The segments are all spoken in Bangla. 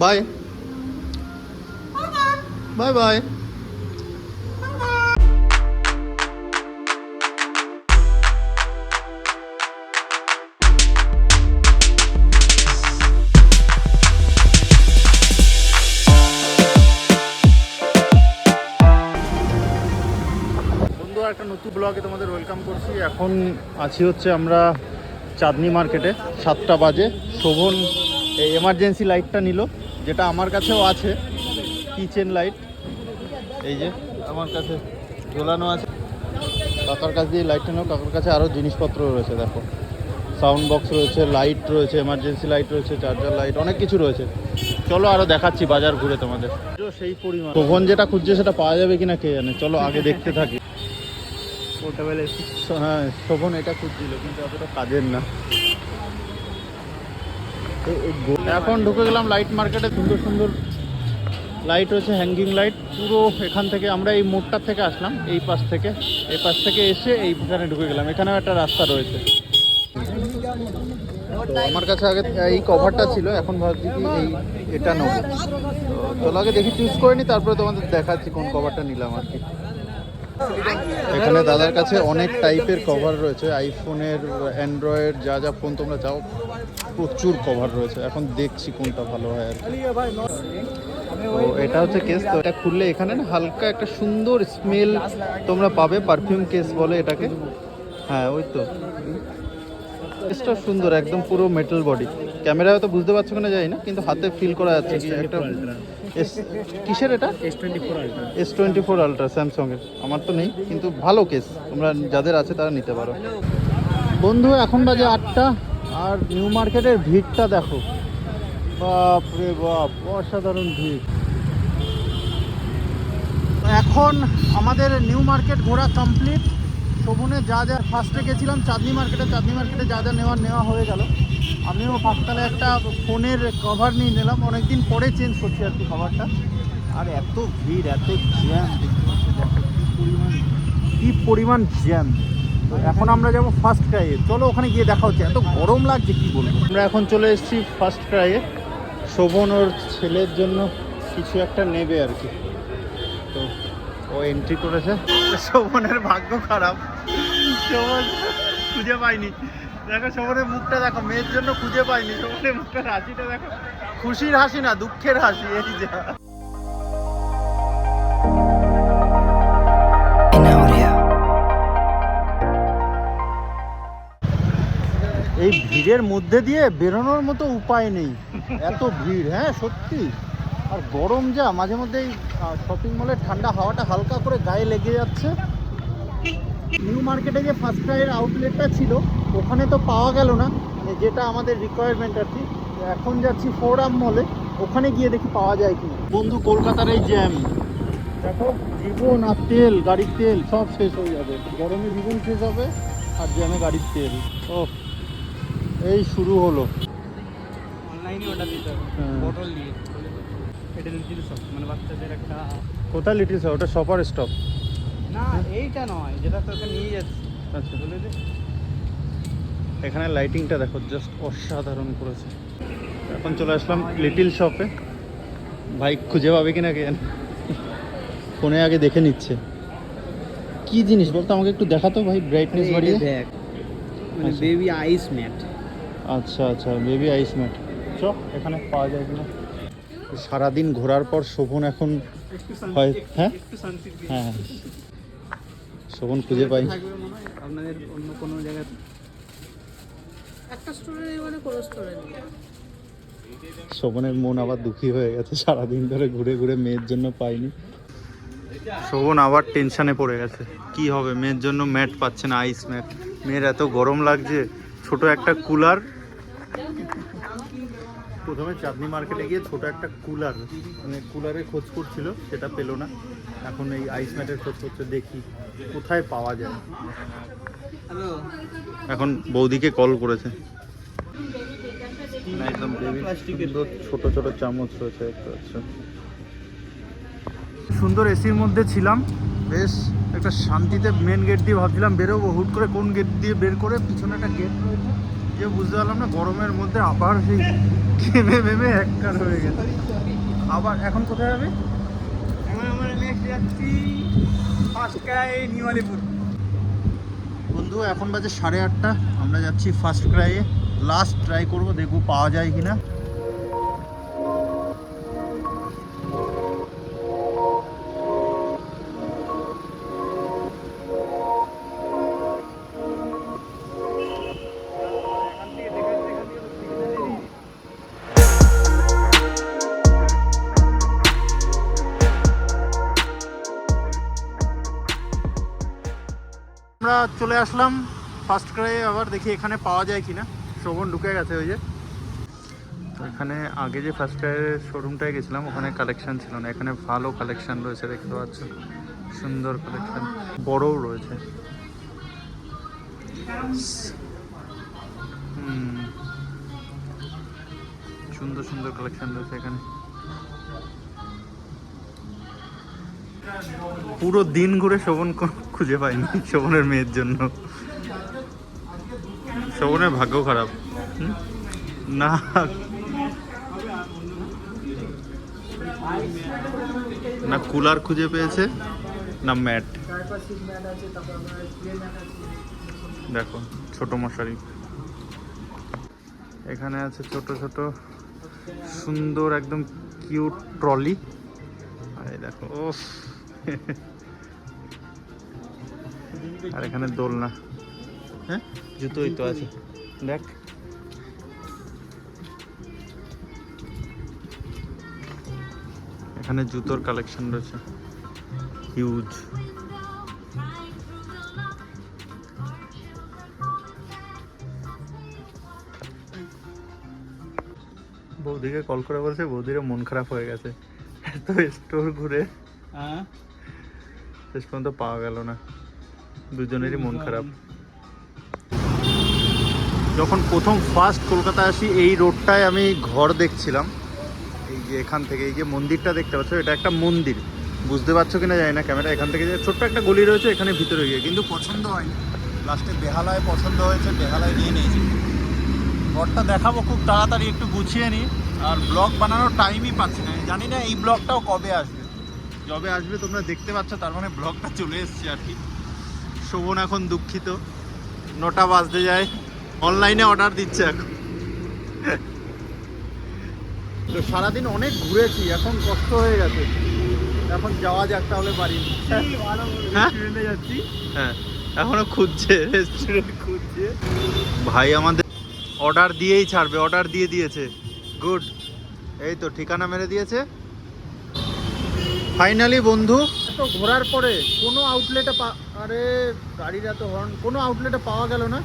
বাই বাই বাই একটা নতুন ব্লগে তোমাদের ওয়েলকাম করছি। এখন আছি হচ্ছে আমরা চাঁদনি মার্কেটে সাতটা বাজে। শোভন, এই এমার্জেন্সি লাইটটা নিল। যেটা আমার কাছেও আছে কিচেন লাইট এই যে আমার কাছে ঝোলানো আছে। কাকার কাছ দিয়ে লাইটটা নেও কাকার কাছে আরও জিনিসপত্র রয়েছে দেখো। সাউন্ড বক্স রয়েছে লাইট রয়েছে এমার্জেন্সি লাইট রয়েছে চার্জার লাইট অনেক কিছু রয়েছে। চলো আরও দেখাচ্ছি বাজার ঘুরে তোমাদের। সেই পরিমাণ। শোভন যেটা খুঁজছে সেটা পাওয়া যাবে কিনা কে জানে। চলো আগে দেখতে থাকি। হ্যাঁ শোভন এটা খুঁজছিল কিন্তু অতটা কাজের না। এখন ঢুকে গেলাম লাইট মার্কেটে সুন্দর সুন্দর লাইট রয়েছে হ্যাঙ্গিং লাইট পুরো এখান থেকে আমরা এই মোড়টার থেকে আসলাম, এই পাশ থেকে। এই পাশ থেকে এসে এইখানে ঢুকে গেলাম। এখানেও একটা রাস্তা রয়েছে। আমার কাছে আগে এই কভারটা ছিল, এখন ভাবছি কি এই এটা নেব। তো আগে দেখি চুজ করে নি, তারপরে তোমাদের দেখাচ্ছি কোন কভারটা নিলাম আর কি। এখানে দাদার কাছে অনেক টাইপের কভার রয়েছে। আইফোনের অ্যান্ড্রয়েড যা যা ফোন তোমরা চাও, প্রচুর কভার রয়েছে। এখন দেখছি কোনটা ভালো হয় আর তো এটা হচ্ছে কেস তো এটা খুললে এখানে না হালকা একটা সুন্দর স্মেল তোমরা পাবে পারফিউম কেস বলে এটাকে। হ্যাঁ ওই তো। কেসটা সুন্দর, একদম পুরো মেটাল বডি ক্যামেরায় হয়তো বুঝতে পারছ কিনা, জানি না, কিন্তু হাতে ফিল করা যাচ্ছে একটা এস- কিসের এটা? S twenty four ultra S twenty four ultra স্যামসংয়ের আমার তো নেই কিন্তু ভালো কেস তোমরা যাদের আছে তারা নিতে পারো। বন্ধু এখন বাজে আটটা আর নিউ মার্কেটের ভিড়টা দেখো। বাপ রে বাপ অসাধারণ ভিড়। এখন আমাদের নিউ মার্কেট ঘোরা কমপ্লিট শোভনে যা যা ফার্স্টে গেছিলাম চাঁদনি মার্কেটে চাঁদনি মার্কেটে যা যা নেওয়ার নেওয়া হয়ে গেল। আমিও ফার্স্টকালে একটা ফোনের কভার নিয়ে নিলাম। অনেকদিন পরে চেঞ্জ করছি আর কি কভারটা আর এত ভিড়, এত জ্যাম কি পরিমাণ জ্যাম তো এখন আমরা যাব ফার্স্ট ক্রাইয়ে চলো ওখানে গিয়ে দেখা হচ্ছে। এত গরম লাগছে, কি বলব? আমরা এখন চলে এসেছি ফার্স্ট ক্রাইয়ে শোভন ওর ছেলের জন্য কিছু একটা নেবে আর কি। তো ও এন্ট্রি করেছে। শোভনের ভাগ্য খারাপ। শোভন খুঁজে পাইনি। দেখো শোভনের মুখটা দেখো, মেয়ের জন্য খুঁজে পাইনি শোভনের মুখটা হাসিটা দেখো। খুশির হাসি না, দুঃখের হাসি, এই যা। এই ভিড়ের মধ্যে দিয়ে বেরোনোর মতো উপায় নেই। এত ভিড় হ্যাঁ সত্যি। আর গরম যা, মাঝে মধ্যে এই শপিং মলের ঠান্ডা হাওয়াটা হালকা করে গায়ে লেগে যাচ্ছে। নিউ মার্কেটে যে ফার্স্ট ক্রাইয়ের আউটলেটটা ছিল ওখানে তো পাওয়া গেল না যেটা আমাদের রিকোয়ারমেন্ট আর কি। এখন যাচ্ছি ফোরাম মলে ওখানে গিয়ে দেখি পাওয়া যায় কি বন্ধু কলকাতার এই জ্যাম দেখো জীবন আর তেল গাড়ির তেল সব শেষ হয়ে যাবে। গরমে জীবন শেষ হবে আর জ্যামে গাড়ির তেল। ও এই শুরু হলো। অনলাইনে অর্ডার দিতে হবে। হ্যাঁ। এটা লিটিল শপ মানে বাচ্চাদের একটা কোথায় লিটিল স্যার ওটা শপার স্টপ না এইটা নয় যেটা তোকে নিয়ে যাচ্ছি। আচ্ছা বলে দে। এখানে লাইটিংটা দেখো জাস্ট অসাধারণ করেছে। এখন চলে আসলাম লিটিল শপে ভাই খুঁজে পাবে কিনা কে জানে। ফোনে আগে দেখে নিচ্ছে। কি জিনিস বলতো আমাকে একটু দেখাতো ভাই ব্রাইটনেস বাড়িয়ে। দেখ মানে। বেবি আইস ম্যাট আচ্ছা আচ্ছা বেবি আইস ম্যাট চ এখানে পাওয়া যায় কিনা। সারাদিন ঘোরার পর শোভন এখন হয় হ্যাঁ? হ্যাঁ হ্যাঁ। শোভন খুঁজে পাই। আপনাদের অন্য কোনো জায়গায়? একটা স্টোরে নেই মানে কোনো স্টোরে নেই। শোভনের মন আবার দুঃখী হয়ে গেছে সারাদিন ধরে ঘুরে ঘুরে মেয়ের জন্য পাইনি। শোভন আবার টেনশনে পড়ে গেছে। কি হবে মেয়ের জন্য ম্যাট পাচ্ছে না আইস ম্যাট মেয়ের এত গরম লাগছে ছোট একটা কুলার প্রথমে চাঁদনি মার্কেটে গিয়ে ছোট একটা কুলার মানে কুলারে খোঁজ করছিল সেটা পেল না। এখন এই আইস ম্যাটের খোঁজ করছে দেখি কোথায় পাওয়া যায়। এখন বৌদিকে কল করেছে। একদম ছোট ছোট চামচ রয়েছে দেখতে পাচ্ছ সুন্দর এসির মধ্যে ছিলাম। বেশ একটা শান্তিতে মেন গেট দিয়ে ভাবছিলাম বেরোবো হুট করে কোন গেট দিয়ে বের করে পিছনে একটা গেট রয়েছে। যে বুঝতে পারলাম না গরমের মধ্যে আবার সেই ঘেমে মেমে এককার হয়ে গেছে। আবার এখন কোথায় যাবে? এখন আমরা নেক্সট যাচ্ছি ফার্স্টকায় নিউ আলিপুর। বন্ধু এখন বাজে সাড়ে আটটা। আমরা যাচ্ছি ফার্স্ট ক্রাইয়ে লাস্ট ট্রাই করব দেখব পাওয়া যায় কিনা। চলে আসলাম ফার্স্ট ক্রাইয়ে আবার দেখি এখানে পাওয়া যায় কিনা। শোভন ঢুকে গেছে ওই যে। এখানে আগে যে ফার্স্ট ক্রাইয়ের শোরুমটায় গেছিলাম, ওখানে কালেকশান ছিল না। এখানে ভালো কালেকশন রয়েছে, দেখতে পাচ্ছ সুন্দর কালেকশান বড়ও রয়েছে। সুন্দর সুন্দর কালেকশন রয়েছে এখানে। পুরো দিন ঘুরে শোভন খুঁজে পাইনি শোভনের মেয়ের জন্য। শোভনের ভাগ্য খারাপ? না। না কুলার খুঁজে পেয়েছে, না ম্যাট। দেখো, ছোট মশারি। এখানে আছে ছোট ছোট, সুন্দর, একদম কিউট ট্রলি। আর দেখো ও আর এখানে দোলনা। হ্যাঁ? জুতোই তো আছে। দেখ। এখানে জুতোর কালেকশন রয়েছে। হিউজ বৌদিকে কল করে বলছে বৌদির মন খারাপ হয়ে গেছে। তো স্টোর ঘুরে। হ্যাঁ? শেষ পর্যন্ত পাওয়া গেল না। দুজনেরই মন খারাপ। যখন প্রথম ফার্স্ট কলকাতা আসি, এই রোডটায় আমি ঘর দেখছিলাম। এই যে এখান থেকে, এই যে মন্দিরটা দেখতে পাচ্ছ, এটা একটা মন্দির। বুঝতে পারছ কিনা জানি না ক্যামেরা এখান থেকে যে ছোট্ট একটা গলি রয়েছে, এখানে ভিতরে গিয়ে। কিন্তু পছন্দ হয়নি। লাস্টে বেহালায় পছন্দ হয়েছে, বেহালায় নিয়ে নিয়েছি। ঘরটা দেখাবো খুব তাড়াতাড়ি, একটু গুছিয়ে নিই। আর ব্লগ বানানোর টাইমই পাচ্ছি না। জানি না এই ব্লগটাও কবে আসবে। যবে আসবে তোমরা দেখতে পাচ্ছ, তার মানে ব্লগটা চলে এসছে আর কি। শোভন এখন দুঃখিত। নটা বাজতে যায়। অনলাইনে অর্ডার দিচ্ছে এখন। তো সারাদিন অনেক ঘুরেছি, এখন কষ্ট হয়ে গেছে। এখন যাওয়া যাক তাহলে বাড়ি। হ্যাঁ? যাচ্ছি হ্যাঁ এখনও খুঁজছে রেস্টুরেন্ট খুঁজছে। ভাই আমাদের অর্ডার দিয়েই ছাড়বে অর্ডার দিয়ে দিয়েছে। গুড এই তো ঠিকানা মেরে দিয়েছে। ফাইনালি বন্ধু। এত ঘোরার পরে কোনো আউটলেটে আরে গাড়ির এত হর্ন কোনো আউটলেটে পাওয়া গেল না।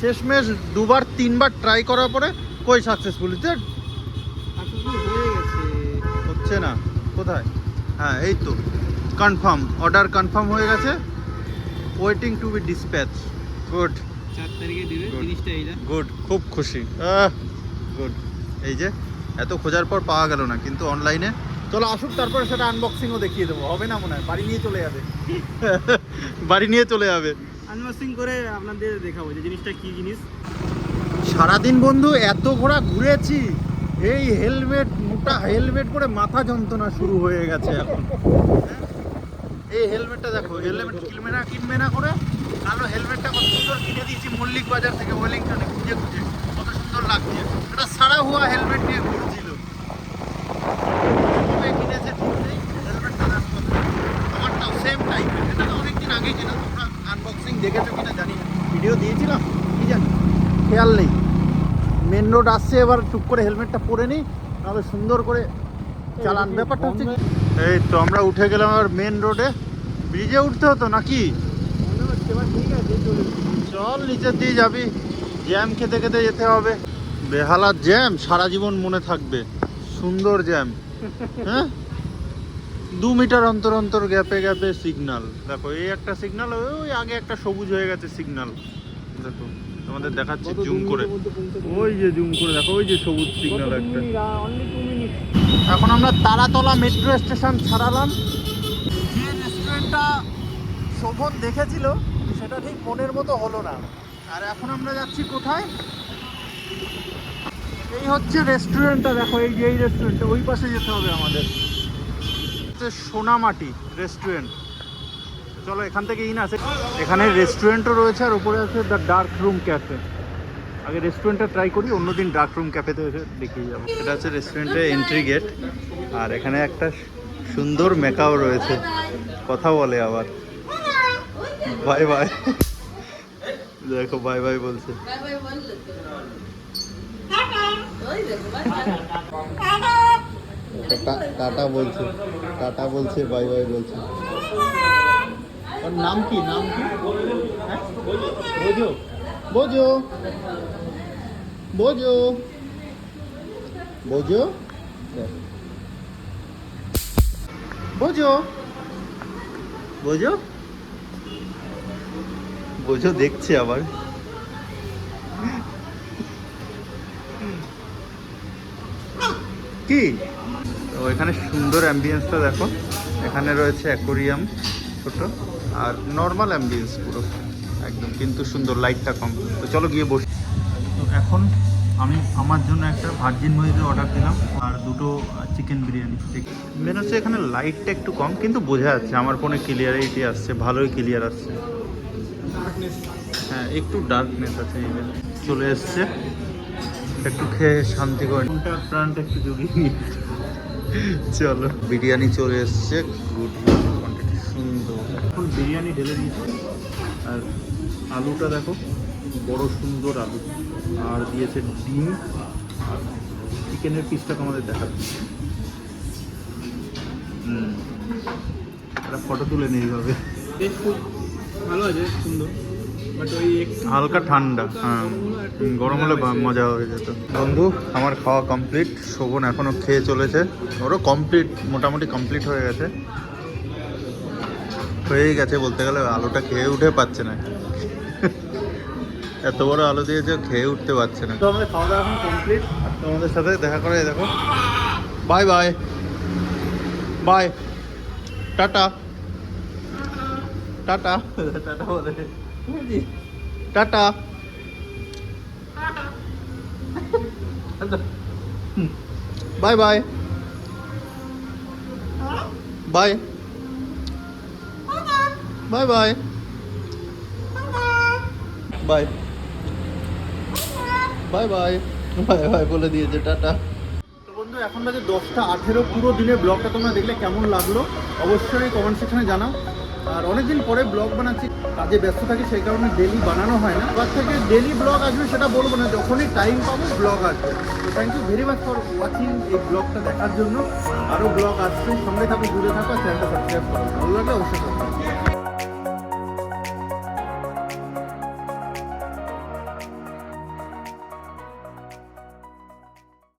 শেষমেশ দুবার তিনবার ট্রাই করার পরে কই সাকসেসফুল হয়ে গেছে। হচ্ছে না। কোথায়? হ্যাঁ এই তো। কনফার্ম অর্ডার কনফার্ম হয়ে গেছে। Waiting to be dispatch good চার তারিখে দিবে Good. জিনিসটা এইটা গুড খুব খুশি। গুড এই যে এত খোঁজার পর পাওয়া গেল না কিন্তু অনলাইনে চলো আসুক তারপরে সেটা আনবক্সিংও দেখিয়ে দেবো। হবে না মনে হয়? বাড়ি নিয়ে চলে যাবে। বাড়ি নিয়ে চলে যাবে। আনবক্সিং করে আপনাদের দেখাবো যে জিনিসটা কি জিনিস। সারাদিন বন্ধু এত ঘোরা ঘুরেছি। এই হেলমেট মোটা হেলমেট পরে মাথা যন্ত্রণা শুরু হয়ে গেছে এখন? এই হেলমেটটা দেখো হেলমেট কিনবে না কিনবে না করে। কালো হেলমেটটা কত সুন্দর কিনে দিয়েছি মল্লিক বাজার থেকে ওয়েলিংটনে খুঁজে খুঁজে। কত সুন্দর লাগছে। এটা সারা হুয়া হেলমেট নিয়ে ঘুরছিল কবে কিনেছে ঠিক নেই হেলমেটটা দেখো কত সুন্দর। আমারটাও সেম টাইপের এটা তো অনেকদিন আগে কিনা তোমরা আনবক্সিং দেখেছ কিনা জানি না। ভিডিও দিয়েছিলাম কি জানি খেয়াল নেই। মেন রোড আসছে এবার টুক করে হেলমেটটা পরে নিই তাহলে সুন্দর করে চালান। ব্যাপারটা হচ্ছে এই তো আমরা উঠে গেলাম আবার মেন রোডে ব্রিজে উঠতে হতো নাকি? এবার ঠিক আছে চলে চল নিচের দিয়ে যাবি। জ্যাম খেতে খেতে যেতে হবে। বেহালার জ্যাম সারা জীবন মনে থাকবে। সুন্দর জ্যাম হ্যাঁ? দু মিটার অন্তর অন্তর গ্যাপে গ্যাপে সিগনাল দেখো এই একটা সিগনাল ওই আগে একটা সবুজ হয়ে গেছে সিগনাল দেখো তোমাদের দেখাচ্ছি জুম করে। ওই যে জুম করে দেখো ওই যে সবুজ সিগনাল একটা। এখন আমরা তারাতলা মেট্রো স্টেশন ছাড়ালাম। যে রেস্টুরেন্টটা শোভন দেখেছিল সেটা ঠিক মনের মতো হলো না। আর এখন আমরা যাচ্ছি কোথায়? এই হচ্ছে রেস্টুরেন্টটা দেখো এই যে এই রেস্টুরেন্টটা ওই পাশে যেতে হবে আমাদের। হচ্ছে সোনামাটি রেস্টুরেন্ট। চলো এখান থেকে ইন আছে এখানে রেস্টুরেন্টও রয়েছে আর উপরে আছে দ্য ডার্ক রুম ক্যাফে। আগে রেস্টুরেন্টটা ট্রাই করি অন্যদিন ডার্ক রুম ক্যাফেতে এসে দেখিয়ে যাব। এটা হচ্ছে রেস্টুরেন্টের এন্ট্রি গেট। আর এখানে একটা সুন্দর মেকাও রয়েছে। কথা বলে আবার। Bye bye. দেখো বাই বাই বলছে। টাটা বলছে টাটা বলছে, বাই বাই বলছে। ওর নাম কি নাম কি? হ্যাঁ? বোঝো বোঝো বোঝো বোঝো বোঝো বোঝো বোঝো দেখছে আবার। কি? এখানে সুন্দর অ্যাম্বিয়েন্সটা দেখো। এখানে রয়েছে অ্যাকোরিয়াম ছোট, আর নর্মাল অ্যাম্বিয়েন্স পুরো। একদম কিন্তু সুন্দর লাইটটা কম। তো চলো গিয়ে বসি। তো এখন আমি আমার জন্য একটা ভার্জিন মহিতে অর্ডার দিলাম, আর দুটো চিকেন বিরিয়ানি। মেন হচ্ছে এখানে লাইটটা একটু কম, কিন্তু বোঝা যাচ্ছে আমার ফোনে ক্লিয়ারিটি আসছে, ভালোই ক্লিয়ার আসছে। হ্যাঁ একটু ডার্কনেস আছে চলে এসছে। একটু খেয়ে শান্তি করে। প্রাণটা একটু জুগিয়ে চলো। বিরিয়ানি চলে এসছে গুড কোয়ান্টিটি সুন্দর। এখন বিরিয়ানি ঢেলে দিয়েছে। আর আলুটা দেখো বড় সুন্দর আলু। আর দিয়েছে ডিম। আর চিকেনের পিসটাকে আমাদের দেখাচ্ছে। হুম। একটা ফটো তুলে নিয়ে এইভাবে। টেস্ট খুব ভালো আছে সুন্দর। হালকা ঠান্ডা হ্যাঁ। গরম হলে মজা হয়ে যেত। বন্ধু আমার খাওয়া কমপ্লিট শোভন এখনও খেয়ে চলেছে। ওরও কমপ্লিট মোটামুটি কমপ্লিট হয়ে গেছে। হয়েই গেছে বলতে গেলে আলুটা খেয়ে উঠে পাচ্ছে না। এত বড় আলু দিয়েছে খেয়ে উঠতে পারছে না। তো আমাদের খাওয়া দাওয়া এখন কমপ্লিট তোমাদের সাথে দেখা করে দেখো। বাই বাই বাই টাটা। টাটা। টাটা বলে। Tata. Bye bye. Bye. Bye bye. Bye. Bye bye. Bye bye বলে দিয়েছে টাটা। তো বন্ধু এখন বাজে দশটা আঠেরো। পুরো দিনের ব্লগটা তোমরা দেখলে কেমন লাগল? অবশ্যই কমেন্ট সেকশনে জানাও। আর অনেকদিন পরে ব্লগ বানাচ্ছি, কাজে ব্যস্ত থাকি, সেই কারণে ডেলি বানানো হয় না। এবার থেকে ডেলি ব্লগ আসবে সেটা বলব না, যখনই টাইম পাবো ব্লগ আসবে। তো thank you very much for watching এই ব্লগটা দেখার জন্য। আরও ব্লগ আসবে, সঙ্গে থাকো, দূরে থাকো চ্যানেলটা সাবস্ক্রাইব করো। ভালো লাগলে অবশ্যই